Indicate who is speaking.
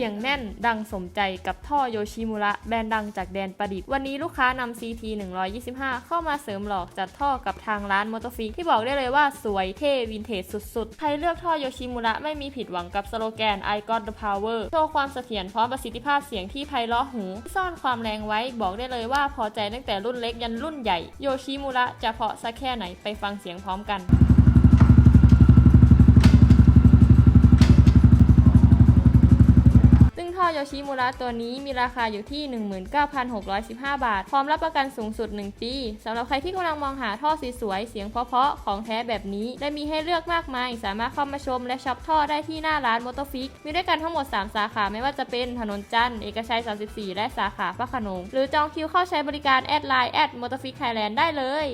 Speaker 1: ียงแน่นดังสมใจกับท่อโยชิมุระแบรนด์ดังจากแดนประดิษฐ์วันนี้ลูกค้านำ CT 125 เข้ามาเสริมหลอกจัดท่อกับทางร้านมอเตอร์ฟิกที่บอกได้เลยว่าสวยเท่วินเทจสุดๆ ใครเลือกท่อโยชิมุระไม่มีผิดหวังกับสโลแกน I got the power โชว์ความเสถียรพร้อมประสิทธิภาพเสียงที่ไพเราะหู ซ่อนความแรงไว้บอกได้เลยว่าพอใจตั้งแต่รุ่นเล็กยันรุ่นใหญ่โยชิมุระจะเพาะสักแค่ไหนไปฟังเสียงพร้อมกัน ซึ่งท่อโยชิมุระตัวนี้มีราคาอยู่ที่ 19,615 บาท พร้อมรับประกันสูงสุด 1 ปีสำหรับใครที่กำลังมองหาท่อสวยๆเสียงเพราะๆของแท้แบบนี้ และมีให้เลือกมากมาย สามารถเข้ามาชมและช็อปท่อได้ที่หน้าร้านมอเตอร์ฟิกมีด้วยกันทั้งหมด 3 สาขาไม่ว่าจะเป็นถนนจันทร์เอกชัย 34 และสาขาพระขนงหรือจองคิวเข้าใช้บริการแอดไลน์แอดมอเตอร์ฟิกไทยแลนด์ได้เลย